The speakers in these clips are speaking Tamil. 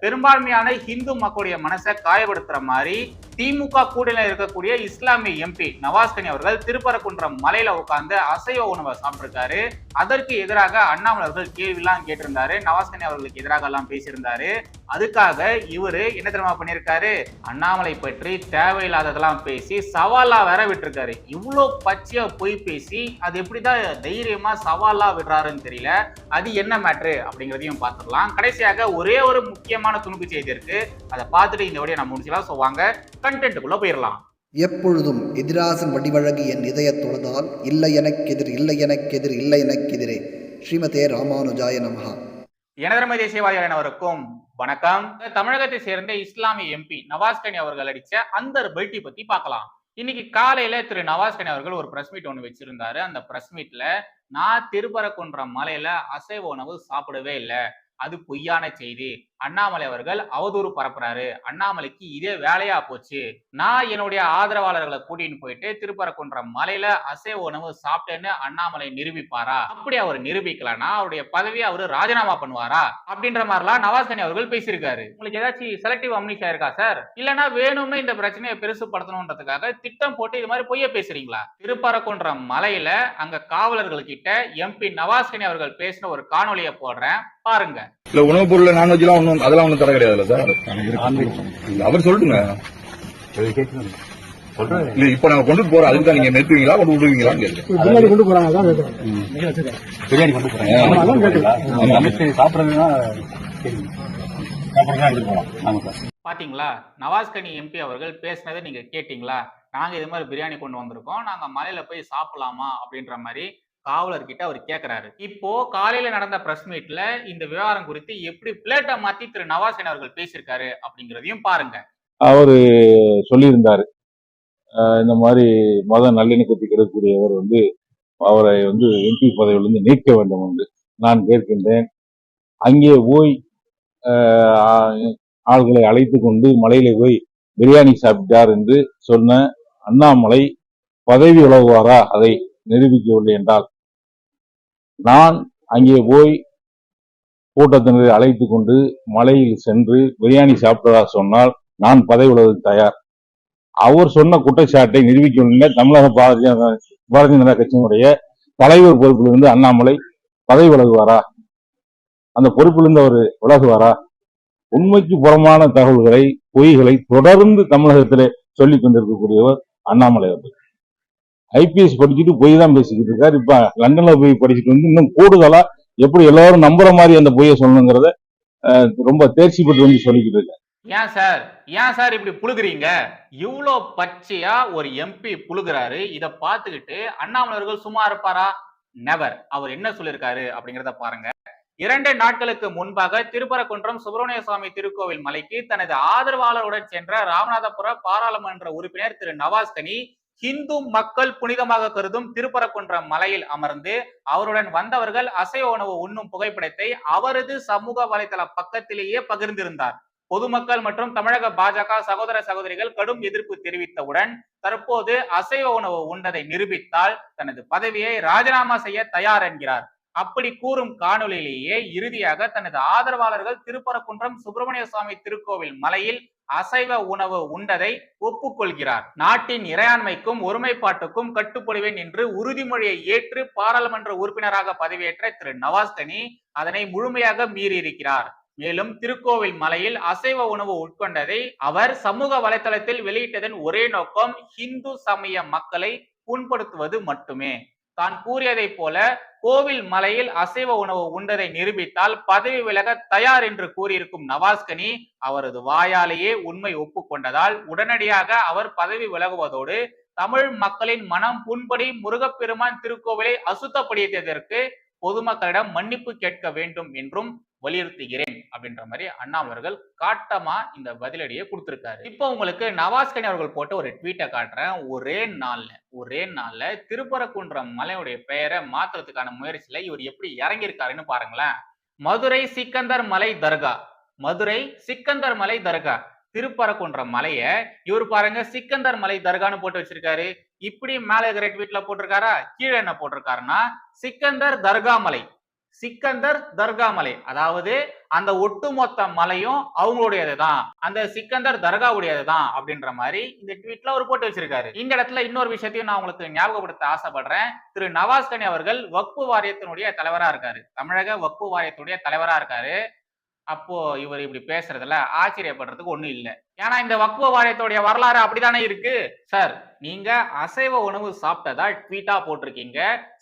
பெரும்பான்மையான ஹிந்து மக்களுடைய மனசை காயப்படுத்துற மாதிரி திமுக கூட்டணியில் இருக்கக்கூடிய இஸ்லாமிய எம்பி நவாஸ்கனி அவர்கள் திருப்பரக்குன்றம் மலையில உட்கார்ந்து அசைவ உணவை சாப்பிட்டிருக்காரு. அதற்கு எதிராக அண்ணாமலை அவர்கள் கேள்விலாம் கேட்டிருந்தாரு. நவாஸ்கனி அவர்களுக்கு எதிராக எல்லாம் பேசியிருந்தாரு. அதுக்காக இவரு என்ன தெரியுமா பண்ணியிருக்காரு? அண்ணாமலை பற்றி தேவையில்லாததெல்லாம் பேசி சவாலா வேற விட்டுருக்காரு. இவ்வளோ பச்சையா போய் பேசி அது எப்படிதான் தைரியமா சவாலா விடுறாருன்னு தெரியல. அது என்ன மேட்ரு அப்படிங்கிறதையும் பார்த்துடலாம். கடைசியாக ஒரே ஒரு முக்கியமான துணுக்கு செய்தி இருக்கு. அதை பார்த்துட்டு இந்த வழியை நம்ம முடிச்சுக்கலாம். சொல்லுவாங்க கண்டென்ட்டுக்குள்ள போயிடலாம் எப்பொழுதும் எதிராசன் வடிவழகு என் தொழுதால் இல்லை எனக்கெதிர் இல்லை எனக்கெதிர் இல்லை எனக்கெதிரே. ஸ்ரீமதே ராமானுஜாய நமஹா. எனதரமை தேசியவாதிகள் அனைவருக்கும் வணக்கம். தமிழகத்தை சேர்ந்த இஸ்லாமிய எம்பி நவாஸ்கனி அவர்கள் அடிச்ச அந்த பெல்ட்டி பத்தி பார்க்கலாம். இன்னைக்கு காலையில திரு நவாஸ்கனி அவர்கள் ஒரு பிரஸ் மீட் ஒன்று வச்சிருந்தாரு. அந்த பிரஸ் மீட்ல நான் திருப்பரங்குன்றம் மலையில அசைவ உணவு சாப்பிடவே இல்லை. அது பொய்யான செய்தி. அண்ணாமலை அவர்கள் அவதூறு பரப்புறாரு. அண்ணாமலைக்கு இதே வேலையா போச்சு. நான் என்னுடைய ஆதரவாளர்களை கூட்டின்னு போயிட்டு திருப்பரக்குன்ற மலையில அசைவ உணவு சாப்பிட்டேன்னு அண்ணாமலை நிரூபிப்பாரா? அப்படி அவர் நிரூபிக்கலன்னா அவருடைய பதவியை அவரு ராஜினாமா பண்ணுவாரா? அப்படின்ற மாதிரிலாம் நவாஸ்கனி அவர்கள் பேசியிருக்காரு. உங்களுக்கு ஏதாச்சும் செலக்டிவ் அம்னிஷா இருக்கா சார் இல்லனா வேணும்னு இந்த பிரச்சனையை பெருசுப்படுத்தணுன்றதுக்காக திட்டம் போட்டு இது மாதிரி பொய்ய பேசுறீங்களா? திருப்பரக்குன்ற மலையில அங்க காவலர்கள் கிட்ட எம்பி நவாஸ்கனி அவர்கள் பேசின ஒரு காணொலியை போடுறேன். பாருங்க. இல்ல உணவுப் பொருள்ல நான்வெஜ் எல்லாம் ஒண்ணும் அதெல்லாம் ஒண்ணும் தர கிடையாதுல்ல சார்? அவர் சொல்லுங்க. இல்ல இப்ப நாங்க கொண்டு போறோம். அதுக்கு தான் நீங்க நிறுத்துவீங்களா கொண்டு பிரியாணி கொண்டு போறாங்க பிரியாணி கொண்டு போறாங்க. சாப்பிடுறதுன்னா பாத்தீங்களா? நவாஸ்கனி எம்பி அவர்கள் பேசினதை நீங்க கேட்டீங்களா? நாங்க இது மாதிரி பிரியாணி கொண்டு வந்திருக்கோம். நாங்க மலையில போய் சாப்பிடலாமா அப்படின்ற மாதிரி காவலர்கிட்ட அவர் கேட்கிறாரு இப்போ காலையில நடந்த பிரஸ் மீட்ல இந்த விவகாரம் குறித்து எப்படி பிளேட்டை மாத்தி திரு நவாஸ்கனி அவர்கள் பேசியிருக்காரு அப்படிங்கிறதையும் பாருங்க. அவரு சொல்லியிருந்தாரு. இந்த மாதிரி மத நல்லிணக்கத்தை இருக்கக்கூடியவர் வந்து அவரை வந்து எம்பி பதவியிலிருந்து நீக்க வேண்டும் என்று நான் கேட்கின்றேன். அங்கே போய் ஆள்களை அழைத்து கொண்டு மலையில போய் பிரியாணி சாப்பிட்டார் என்று சொன்ன அண்ணாமலை பதவி உலகுவாரா அதை நிரூபிக்கவில்லை என்றால் நான் அங்கே போய் கூட்டத்தினரை அழைத்து கொண்டு மலையில் சென்று பிரியாணி சாப்பிட்டதா சொன்னால் நான் பதவி விலகுவதற்கு தயார். அவர் சொன்ன குற்றச்சாட்டை நிரூபிக்கவில்லை தமிழக பாரதிய பாரதிய ஜனதா கட்சியினுடைய தலைவர் பொறுப்பிலிருந்து அண்ணாமலை பதவி விலகுவாரா? அந்த பொறுப்பிலிருந்து அவர் விலகுவாரா? உண்மைக்கு புறமான தகவல்களை பொய்களை தொடர்ந்து தமிழகத்திலே சொல்லிக் கொண்டிருக்கக்கூடியவர் அண்ணாமலை அவர்கள். ஐபிஎஸ் படிச்சுட்டு பொய் தான் பேசிக்கிட்டு இருக்காரு. இப்ப லண்டன்ல போய் படிச்சுட்டு வந்து இன்னும் கூடுதலா எப்படி எல்லாரும் நம்புற மாதிரி அந்த பொய்யை சொல்லணுங்கிறத ரொம்ப தேர்ச்சி பெற்று வந்து சொல்லிக்கிட்டு இருக்காரு. ஏன் சார்? ஏன் சார் இப்படி புழுகுறீங்க? இவ்வளோ பச்சையா ஒரு எம்பி புழுகிறாரு. இதை பார்த்துக்கிட்டு அண்ணாமலர்கள் சும்மா இருப்பாரா? நெவர் அவர் என்ன சொல்லியிருக்காரு அப்படிங்கிறத பாருங்க. இரண்டு நாட்களுக்கு முன்பாக திருப்பரங்குன்றம் சுப்பிரமணிய சுவாமி திருக்கோவில் மலைக்கு தனது ஆதரவாளருடன் சென்ற ராமநாதபுர பாராளுமன்ற உறுப்பினர் திரு நவாஸ்கனி ஹிந்து மக்கள் புனிதமாக கருதும் திருப்பரக்குன்ற மலையில் அமர்ந்து அவருடன் வந்தவர்கள் அசைவ உணவு உண்ணும் புகைப்படத்தை அவரது சமூக வலைதள பக்கத்திலேயே பகிர்ந்திருந்தார். பொதுமக்கள் மற்றும் தமிழக பாஜக சகோதர சகோதரிகள் கடும் எதிர்ப்பு தெரிவித்தவுடன் தற்போது அசைவ உணவு உண்டதை நிரூபித்தால் தனது பதவியை ராஜினாமா செய்ய தயார் என்கிறார். அப்படி கூறும் காணொளியிலேயே இறுதியாக தனது ஆதரவாளர்கள் திருப்பரக்குன்றம் சுப்பிரமணிய சுவாமி திருக்கோவில் மலையில் அசைவ உணவு உண்டதை ஒப்புக்கொள்கிறார். நாட்டின் இறையாண்மைக்கும் ஒருமைப்பாட்டுக்கும் கட்டுப்படுவேன் என்று உறுதிமொழியை ஏற்று பாராளுமன்ற உறுப்பினராக பதவியேற்ற திரு நவாஸ்கனி அதனை முழுமையாக மீறியிருக்கிறார். மேலும் திருக்கோவில் மலையில் அசைவ உணவு உட்கொண்டதை அவர் சமூக வலைதளத்தில் வெளியிட்டதன் ஒரே நோக்கம் இந்து சமய மக்களை புண்படுத்துவது மட்டுமே தான் கூறியதைப் போல கோவில் மலையில் அசைவ உணவு உண்டதை நிரூபித்தால் பதவி விலக தயார் என்று கூறியிருக்கும் நவாஸ்கனி அவரது வாயாலேயே உண்மை ஒப்புக்கொண்டதால் உடனடியாக அவர் பதவி விலகுவதோடு தமிழ் மக்களின் மனம் புண்படி முருகப்பெருமான் திருக்கோவிலை அசுத்தப்படுத்தியதற்கு பொதுமக்களிடம் மன்னிப்பு கேட்க வேண்டும் என்றும் வலியுறுத்துகிறேன். அப்படின்ற மாதிரி அண்ணா அவர்கள் காட்டமா இந்த பதிலடியை கொடுத்திருக்காரு. இப்போ உங்களுக்கு நவாஸ் கனி அவர்கள் போட்ட ஒரு ட்வீட்டை காட்டுறேன். ஒரே நாள்ல ஒரே நாள்ல திருப்பரக்குன்ற மலையுடைய பெயரை மாத்துறதுக்கான முயற்சியில இவர் எப்படி இறங்கியிருக்காருன்னு பாருங்களேன். மதுரை சிக்கந்தர் மலை தர்கா மதுரை சிக்கந்தர் மலை தர்கா திருப்பரக்குன்ற மலைய இவர் பாருங்க சிக்கந்தர் மலை தர்கான்னு போட்டு வச்சிருக்காரு. இப்படி மேலே இருக்கிற ட்வீட்ல போட்டிருக்காரா? கீழே என்ன போட்டிருக்காருன்னா சிக்கந்தர் தர்கா மலை. சிக்கந்தர் தர்கா மலை அதாவது அந்த ஒட்டுமொத்த மலையும் அவங்களுடையது தான் அந்த சிக்கந்தர் தர்காவுடையதுதான் அப்படின்ற மாதிரி இந்த ட்வீட்ல அவர் போட்டு வச்சிருக்காரு. இந்த இடத்துல இன்னொரு விஷயத்தையும் நான் உங்களுக்கு ஞாபகப்படுத்த ஆசைப்படுறேன். திரு நவாஸ் கனி அவர்கள் வக்பு வாரியத்தினுடைய தலைவரா இருக்காரு. தமிழக வக்பு வாரியத்துடைய தலைவரா இருக்காரு. அப்போ இவர் இப்படி பேசுறதுல ஆச்சரியப்படுறதுக்கு ஒண்ணும் இல்லை. ஏன்னா இந்த வக்குவ வாரியத்தோடைய வரலாறு அப்படிதானே இருக்கு? சார் நீங்க அசைவ உணவு சாப்பிட்டதா ட்வீட்டா போட்டிருக்கீங்க.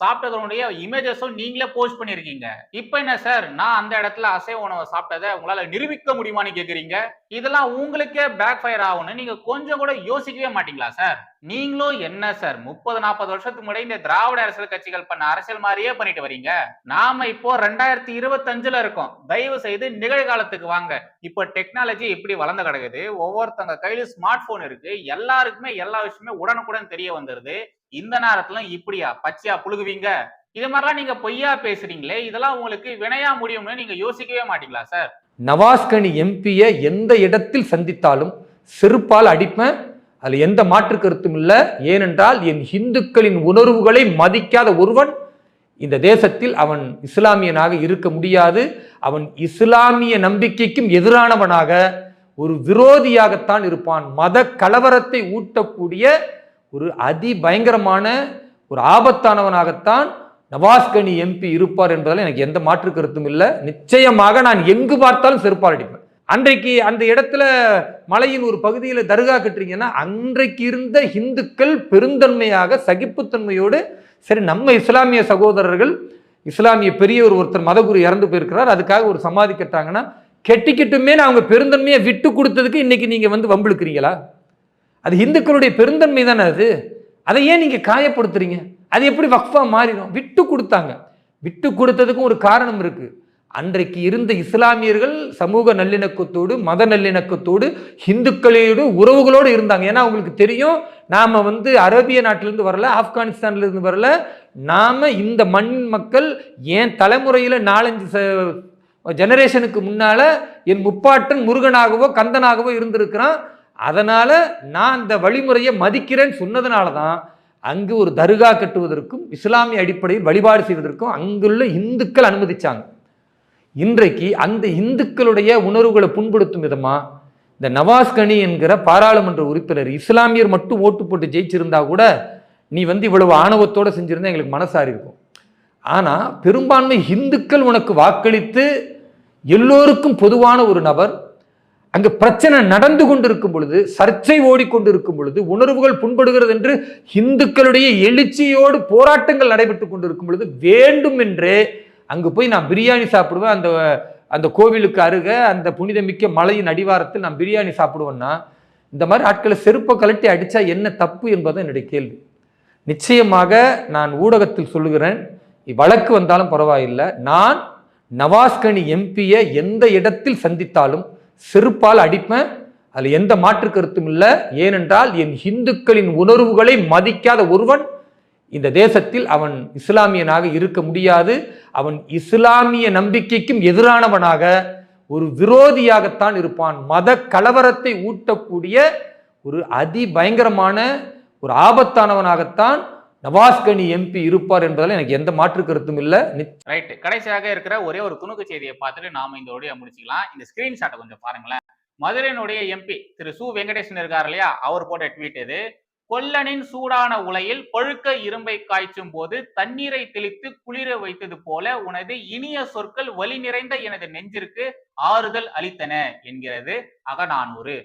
சாப்பிட்டதனுடைய இமேஜஸும் நீங்களே போஸ்ட் பண்ணிருக்கீங்க இப்போ என்ன சார்? நான் அந்த இடத்துல அசைவ உணவை சாப்பிட்டதை உங்களால நிரூபிக்க முடியுமான்னு கேக்குறீங்க? இதெல்லாம் உங்களுக்கே பேக் ஃபயர் ஆகும்னு நீங்க கொஞ்சம் கூட யோசிக்கவே மாட்டீங்களா சார்? நீங்களும் என்ன சார் முப்பது நாற்பது வருஷத்துக்கு முன்னாடி இந்த திராவிட அரசியல் கட்சிகள் பண்ண அரசியல் மாதிரியே பண்ணிட்டு வரீங்க? நாம இப்போ ரெண்டாயிரத்தி இருபத்தஞ்சுல இருக்கோம். தயவு செய்து நிகழ்காலத்துக்கு வாங்க. இப்போ டெக்னாலஜி இப்படி வளர்ந்து கிடக்குது. ஒவ்வொருத்தங்க கையில ஸ்மார்ட் போன் இருக்கு. எல்லாருக்குமே எல்லா விஷயமே உடனுக்குடன் தெரிய வந்துருது. இந்த நேரத்துல இப்படியா? பச்சையா புழுகுவீங்க? இது மாதிரிலாம் நீங்க பொய்யா பேசுறீங்களே? இதெல்லாம் உங்களுக்கு வினையா முடியும்னு நீங்க யோசிக்கவே மாட்டீங்களா சார் நவாஸ்கனி எம்பியை எந்த இடத்தில் சந்தித்தாலும் செருப்பால் அடிப்பேன். அதில் எந்த மாற்று கருத்தும் இல்லை. ஏனென்றால் என் இந்துக்களின் உணர்வுகளை மதிக்காத ஒருவன் இந்த தேசத்தில் அவன் இஸ்லாமியனாக இருக்க முடியாது. அவன் இஸ்லாமிய நம்பிக்கைக்கும் எதிரானவனாக ஒரு விரோதியாகத்தான் இருப்பான். மத கலவரத்தை ஊட்டக்கூடிய ஒரு அதி பயங்கரமான ஒரு ஆபத்தானவனாகத்தான் நவாஸ்கனி எம்பி இருப்பார் என்பதால் எனக்கு எந்த மாற்று கருத்தும் இல்லை. நிச்சயமாக நான் எங்கு பார்த்தாலும் செருப்பால் அடிப்பேன். அன்றைக்கு அந்த இடத்துல மலையின் ஒரு பகுதியில் தர்கா கட்டுறீங்கன்னா அன்றைக்கு இருந்த இந்துக்கள் பெருந்தன்மையாக சகிப்புத்தன்மையோடு சரி நம்ம இஸ்லாமிய சகோதரர்கள் இஸ்லாமிய பெரியவர் ஒருத்தர் மதகுரு இறந்து போயிருக்கிறார். அதுக்காக ஒரு சமாதி கட்டாங்கன்னா கெட்டிக்கிட்டுமே அவங்க பெருந்தன்மையை விட்டு கொடுத்ததுக்கு இன்னைக்கு நீங்கள் வந்து வம்பிழுக்கிறீங்களா? அது இந்துக்களுடைய பெருந்தன்மை தானே அது? அதை ஏன் நீங்கள் காயப்படுத்துறீங்க? அது எப்படி வக்ஃபா மாறிடும்? விட்டு கொடுத்தாங்க. விட்டு கொடுத்ததுக்கும் ஒரு காரணம் இருக்குது அன்றைக்கு இருந்த இஸ்லாமியர்கள் சமூக நல்லிணக்கத்தோடு மத நல்லிணக்கத்தோடு ஹிந்துக்களோடு உறவுகளோடு இருந்தாங்க. ஏன்னா அவங்களுக்கு தெரியும் நாம வந்து அரேபிய நாட்டிலிருந்து வரல ஆப்கானிஸ்தான்லேருந்து வரல. நாம இந்த மண் மக்கள் என் தலைமுறையில் நாலஞ்சு ஜெனரேஷனுக்கு முன்னால் என் முப்பாட்டன் முருகனாகவோ கந்தனாகவோ இருந்திருக்கிறான். அதனால் நான் அந்த வழிமுறையை மதிக்கிறேன்னு சொன்னதுனால தான் அங்கு ஒரு தர்கா கட்டுவதற்கும் இஸ்லாமிய அடிப்படையில் வழிபாடு செய்வதற்கும் அங்குள்ள இந்துக்கள் அனுமதிச்சாங்க. இன்றைக்கு அந்த இந்துக்களுடைய உணர்வுகளை புண்படுத்தும் விதமாக இந்த நவாஸ் கனி என்கிற பாராளுமன்ற உறுப்பினர் இஸ்லாமியர் மட்டும் ஓட்டு போட்டு ஜெயிச்சிருந்தா கூட நீ வந்து இவ்வளவு ஆணவத்தோடு செஞ்சிருந்தா எங்களுக்கு மனசாரி இருக்கும் ஆனால் பெரும்பான்மை இந்துக்கள் உனக்கு வாக்களித்து எல்லோருக்கும் பொதுவான ஒரு நபர் அங்கு பிரச்சனை நடந்து கொண்டிருக்கும் பொழுது சர்ச்சை ஓடிக்கொண்டிருக்கும் பொழுது உணர்வுகள் புண்படுகிறது என்று இந்துக்களுடைய எழுச்சியோடு போராட்டங்கள் நடைபெற்று கொண்டிருக்கும் பொழுது வேண்டும் என்றே அங்கு போய் நான் பிரியாணி சாப்பிடுவேன். அந்த அந்த கோவிலுக்கு அருக அந்த புனிதமிக்க மலையின் அடிவாரத்தில் நான் பிரியாணி சாப்பிடுவேன்னா இந்த மாதிரி ஆட்களை செருப்பை கழட்டி அடித்தா என்ன தப்பு என்பது என்னுடைய கேள்வி. நிச்சயமாக நான் ஊடகத்தில் சொல்லுகிறேன். வழக்கு வந்தாலும் பரவாயில்லை. நான் நவாஸ்கனி எம்பியை எந்த இடத்தில் சந்தித்தாலும் செருப்பால் அடிப்பேன். அதில் எந்த மாற்று கருத்தும் இல்லை. ஏனென்றால் என் இந்துக்களின் உணர்வுகளை மதிக்காத ஒருவன் இந்த தேசத்தில் அவன் இஸ்லாமியனாக இருக்க முடியாது. அவன் இஸ்லாமிய நம்பிக்கைக்கும் எதிரானவனாக ஒரு விரோதியாகத்தான் இருப்பான். மத கலவரத்தை ஊட்டக்கூடிய ஒரு அதி பயங்கரமான ஒரு ஆபத்தானவனாகத்தான் நவாஸ்கனி எம்பி இருப்பார் என்பதால் எனக்கு எந்த மாற்று கருத்தும் இல்லை. ரைட் கடைசியாக இருக்கிற ஒரே ஒரு துணுக்கு செய்தியை பார்த்துட்டு நாம இந்த உடைய முடிச்சுக்கலாம். இந்த ஸ்கிரீன்ஷாட்டை கொஞ்சம் பாருங்களேன். மதுரையினுடைய எம்பி திரு சு. வெங்கடேசன் இருக்கார் இல்லையா? அவர் போட்ட ட்வீட் இது கொல்லனின் சூடான உலையில் பழுக்க இரும்பை காய்ச்சும் போது தண்ணீரை தெளித்து குளிர வைத்தது போல உனது இனிய சொற்கள் வலி நிறைந்த எனது நெஞ்சிற்கு ஆறுதல் அளித்தன என்கிறது அகநானூறு.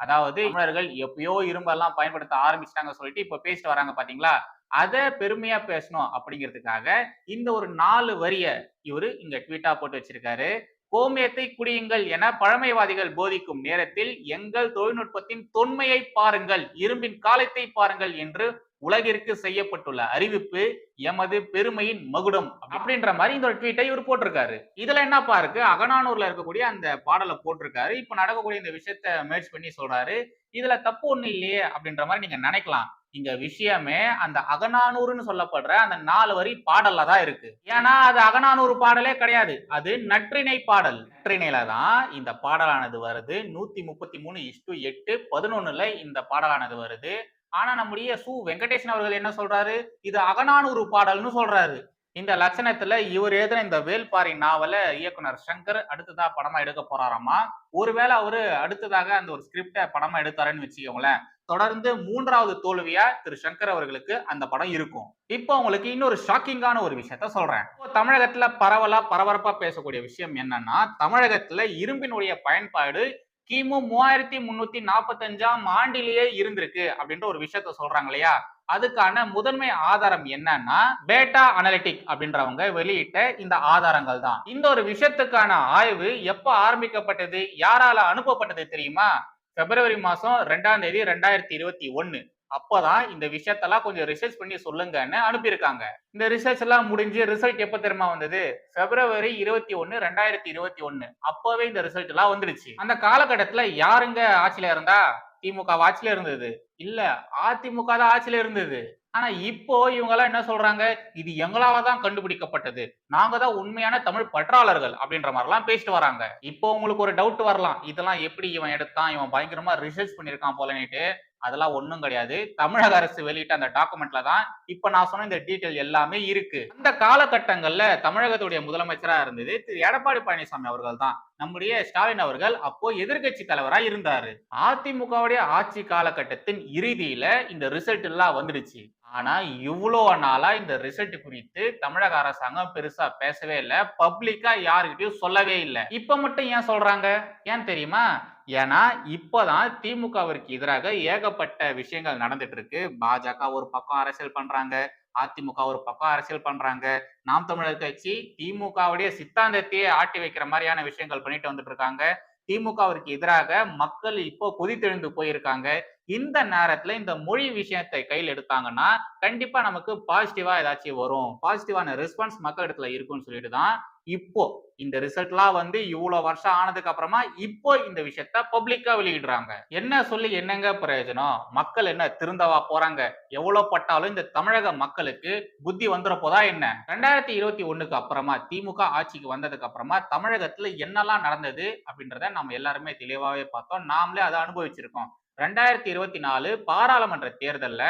அதாவது தமிழர்கள் எப்பயோ இரும்பெல்லாம் பயன்படுத்த ஆரம்பிச்சிட்டாங்க சொல்லிட்டு இப்ப பேசிட்டு வராங்க பாத்தீங்களா? அதை பெருமையா பேசணும் அப்படிங்கிறதுக்காக இந்த ஒரு நாலு வரிய இவரு இங்க ட்வீட்டா போட்டு வச்சிருக்காரு. கோமியத்தை குடியுங்கள் என பழமைவாதிகள் போதிக்கும் நேரத்தில் எங்கள் தொழில்நுட்பத்தின் தொன்மையை பாருங்கள் இரும்பின் காலத்தை பாருங்கள் என்று உலகிற்கு செய்யப்பட்டுள்ள அறிவிப்பு எமது பெருமையின் மகுடம் அப்படின்ற மாதிரி இந்த ஒரு ட்வீட்டை இவர் போட்டிருக்காரு. இதுல என்னப்பா இருக்கு? அகநானூர்ல இருக்கக்கூடிய அந்த பாடலை போட்டிருக்காரு. இப்ப நடக்கக்கூடிய இந்த விஷயத்த மேட்ச் பண்ணி சொல்றாரு. இதுல தப்பு ஒண்ணு இல்லையே அப்படின்ற மாதிரி நீங்க நினைக்கலாம். இங்க விஷயமே அந்த அகநானூறுன்னு சொல்லப்படுற அந்த நாலு வரி பாடல்ல தான் இருக்கு. ஏன்னா அது அகநானூறு பாடலே கிடையாது. அது நற்றிணை பாடல். நற்றிணையில தான் இந்த பாடலானது வருது. நூத்தி முப்பத்தி மூணு இஷ்டு எட்டு பதினொன்னுல இந்த பாடலானது வருது. ஆனா நம்முடைய சு வெங்கடேசன் அவர்கள் என்ன சொல்றாரு? இது அகநானூறு பாடல்னு சொல்றாரு. இந்த லட்சணத்துல இவர் எழுதின இந்த வேல்பாரி நாவல இயக்குனர் சங்கர் அடுத்ததா படமா எடுக்க போறாராமா? ஒருவேளை அவரு அடுத்ததாக அந்த ஒரு ஸ்கிரிப்ட படமா எடுத்தாருன்னு வச்சுக்கோங்களேன். தொடர்ந்து மூன்றாவது தோல்வியா திரு சங்கர் அவர்களுக்கு அந்த படம் இருக்கும். இப்போ உங்களுக்கு இன்னொரு ஷாக்கிங்கான ஒரு விஷயத்த சொல்றேன். தமிழகத்துல பரவலா பரபரப்பா பேசக்கூடிய விஷயம் என்னன்னா தமிழகத்துல இரும்பினுடைய பயன்பாடு கிமு மூவாயிரத்தி முன்னூத்தி நாற்பத்தஞ்சாம் ஆண்டிலேயே இருந்திருக்கு அப்படின்ற ஒரு விஷயத்த சொல்றாங்க இல்லையா அதுக்கான முதன்மை ஆதாரம் என்னன்னா பேட்டா அனலிட்டிக் அப்படின்றவங்க வெளியிட்ட இந்த ஆதாரங்கள் தான். இந்த ஒரு விஷயத்துக்கான ஆய்வு எப்ப ஆரம்பிக்கப்பட்டது? யாரால அனுப்பப்பட்டது தெரியுமா? பிப்ரவரி மாசம் ரெண்டாம் தேதி ரெண்டாயிரத்தி இருபத்தி ஒன்னு. அப்பதான் இந்த விஷயத்தெல்லாம் கொஞ்சம் ரிசர்ச் பண்ணி சொல்லுங்கன்னு அனுப்பியிருக்காங்க. இந்த ரிசர்ச் எல்லாம் முடிஞ்சு ரிசல்ட் எப்ப தெரியுமா வந்தது? பிப்ரவரி இருபத்தி ஒன்னு ரெண்டாயிரத்தி இருபத்தி ஒன்னு அப்பவே இந்த ரிசல்ட் எல்லாம் வந்துடுச்சு அந்த காலகட்டத்துல யாருங்க ஆட்சியில இருந்தா? திமுக ஆட்சியில இருந்தது. இல்ல அதிமுக தான் ஆட்சியில இருந்தது. ஆனா இப்போ இவங்க எல்லாம் என்ன சொல்றாங்க? இது எங்களால தான் கண்டுபிடிக்கப்பட்டது. நாங்க தான் உண்மையான தமிழ் பற்றாளர்கள் அப்படின்ற மாதிரி எல்லாம் பேசிட்டு வராங்க. இப்போ உங்களுக்கு ஒரு டவுட் வரலாம். இதெல்லாம் எப்படி இவன் எடுத்தான்? இவன் பயங்கரமா ரிசர்ச் பண்ணிருக்கான் போலன்னுட்டு. அதெல்லாம் ஒன்றும் கிடையாது. தமிழக அரசு வெளியிட்ட அந்த டாக்குமெண்ட்ல தான் இப்ப நான் சொன்ன இந்த டீட்டெயில் எல்லாமே இருக்கு. அந்த காலகட்டங்கள்ல தமிழகத்துடைய முதலமைச்சரா இருந்தது திரு. எடப்பாடி பழனிசாமி அவர்கள் தான். நம்முடைய ஸ்டாலின் அவர்கள் அப்போ எதிர்க்கட்சி தலைவரா இருந்தாரு. அதிமுகவுடைய ஆட்சி காலகட்டத்தின் இறுதியில இந்த ரிசல்ட் எல்லாம் வந்துடுச்சு. ஆனா இவ்வளோ நாளா இந்த ரிசல்ட் குறித்து தமிழக அரசாங்கம் பெருசா பேசவே இல்லை. பப்ளிக்கா யாருக்கிட்டையும் சொல்லவே இல்லை. இப்ப மட்டும் ஏன் சொல்றாங்க? ஏன் தெரியுமா? ஏன்னா இப்போதான் திமுகவிற்கு எதிராக ஏகப்பட்ட விஷயங்கள் நடந்துட்டு இருக்கு பாஜக ஒரு பக்கம் அரசியல் பண்றாங்க அதிமுக ஒரு பக்கம் அரசியல் பண்றாங்க. நாம் தமிழர் கட்சி திமுகவுடைய சித்தாந்தத்தையே ஆட்டி வைக்கிற மாதிரியான விஷயங்கள் பண்ணிட்டு வந்துட்டு இருக்காங்க திமுகவிற்கு எதிராக மக்கள் இப்போ கொதித்தெழுந்து போயிருக்காங்க. இந்த நேரத்துல இந்த மொழி விஷயத்தை கையில் எடுத்தாங்கன்னா கண்டிப்பா நமக்கு பாசிட்டிவா ஏதாச்சும் வரும். பாசிட்டிவான ரெஸ்பான்ஸ் மக்கள் இடத்துல இருக்கும்னு சொல்லிட்டு தான் இப்போ இந்த ரிசல்ட்லாம் வந்து இவ்வளவு வருஷம் ஆனதுக்கு அப்புறமா இப்போ இந்த விஷயத்த பப்ளிக்கா வெளியிடுறாங்க. என்ன சொல்லி என்னங்க பிரயோஜனம்? மக்கள் என்ன திருந்தவா போறாங்க? எவ்வளவு பட்டாலும் இந்த தமிழக மக்களுக்கு புத்தி வந்துட போதா என்ன? ரெண்டாயிரத்தி இருபத்தி ஒண்ணுக்கு அப்புறமா திமுக ஆட்சிக்கு வந்ததுக்கு அப்புறமா தமிழகத்துல என்னெல்லாம் நடந்தது அப்படின்றத நம்ம எல்லாருமே தெளிவாவே பார்த்தோம். நாமளே அதை அனுபவிச்சிருக்கோம். ரெண்டாயிரத்தி இருபத்தி நாலு பாராளுமன்ற தேர்தல்ல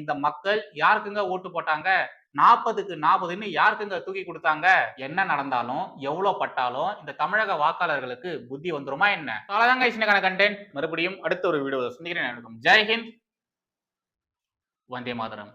இந்த மக்கள் யாருக்குங்க ஓட்டு போட்டாங்க? நாற்பதுக்கு நாற்பதுன்னு யாருக்குங்க தூக்கி கொடுத்தாங்க? என்ன நடந்தாலும் எவ்வளவு பட்டாலும் இந்த தமிழக வாக்காளர்களுக்கு புத்தி வந்துருமா என்ன? அவ்வளவுதாங்க இஷ்னக்கான கண்டென்ட் மறுபடியும் அடுத்த ஒரு வீடியோ சந்திக்கிறேன். ஜெய்ஹிந்த் வந்தே மாதரம்.